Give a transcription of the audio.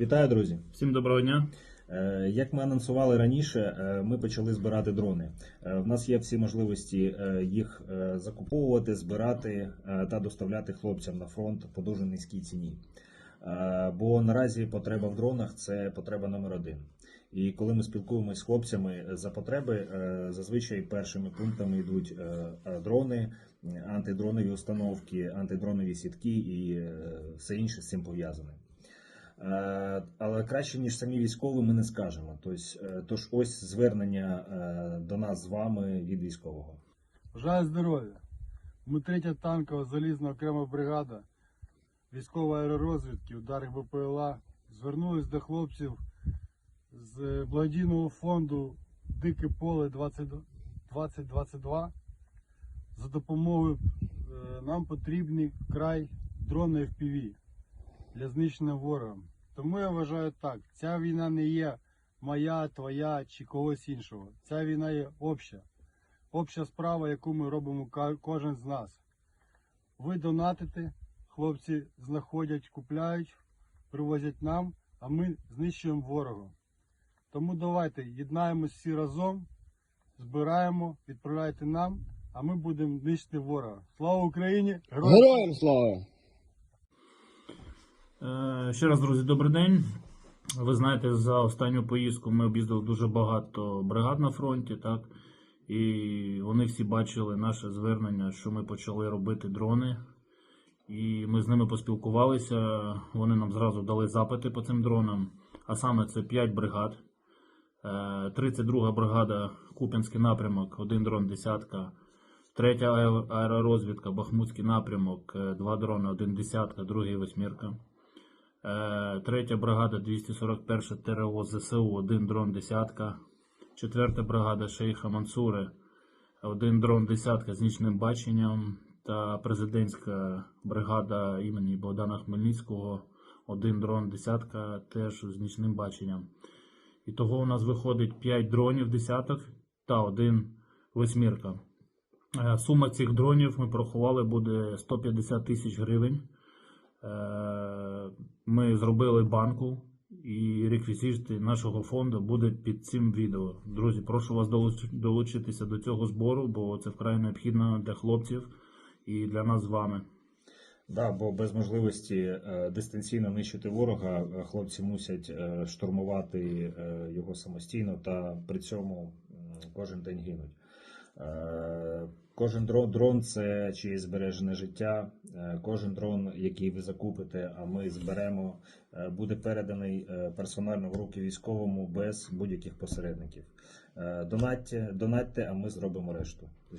Вітаю, друзі! Всім доброго дня. Е, Як ми анонсували раніше, е, ми почали збирати дрони. Е, В нас є всі можливості е, їх е, закуповувати, збирати е, та доставляти хлопцям на фронт по дуже низькій ціні. Е, Бо наразі потреба в дронах це потреба номер один. І коли ми спілкуємося з хлопцями за потреби, е, зазвичай першими пунктами йдуть е, е, дрони, антидронові установки, антидронові сітки і е, все інше з цим пов'язане. Е, Але краще, ніж самі військові, ми не скажемо. Е, Тож ось звернення е, до нас з вами від військового. Бажаю здоров'я. Ми третя танкова залізна окрема бригада військової аеророзвідки, ударних БПЛА. Звернулись до хлопців з благодійного фонду Дике поле 2022. За допомогою нам потрібні вкрай дрони FPV для знищення ворога. Тому я вважаю так, ця війна не є моя, твоя чи когось іншого. Ця війна є обща обща справа, яку ми робимо кожен з нас. Ви донатите, хлопці знаходять, купляють, привозять нам, а ми знищуємо ворога. Тому давайте єднаємось всі разом, збираємо, відправляйте нам, а ми будемо нищити ворога. Слава Україні! Героям слава! Е, Ще раз, друзі, добрий день. Ви знаєте, за останню поїздку ми об'їздили дуже багато бригад на фронті, так? І вони всі бачили наше звернення, що ми почали робити дрони. І ми з ними поспілкувалися. Вони нам зразу дали запити по цим дронам. А саме це 5 бригад. Е, 32 бригада Куп'янський напрямок, один дрон десятка. Третя аеророзвідка, Бахмутський напрямок, е, два дрони, один десятка, другий восьмірка. Е, Третя бригада 241 ТРО ЗСУ, один дрон десятка. Четверта бригада Шейха Мансури, один дрон десятка з нічним баченням. Та президентська бригада імені Богдана Хмельницького, один дрон десятка теж з нічним баченням. І того у нас виходить 5 дронів десяток та один восьмірка. Е, Сума цих дронів ми порахували буде 150 тисяч гривень. Е, Ми зробили банку і реквізити нашого фонду буде під цим відео. Друзі, прошу вас долучитися до цього збору, бо це вкрай необхідно для хлопців і для нас з вами. Да, бо без можливості е, дистанційно нищити ворога, е, хлопці мусять штурмувати його самостійно та при цьому кожен день гинуть. Е, Кожен дрон, дрон це чиє збережене життя. Е, Кожен дрон, який ви закупите, а ми зберемо, е, буде переданий персонально в руки військовому без будь-яких посередників. Донатьте, донатьте, а ми зробимо решту.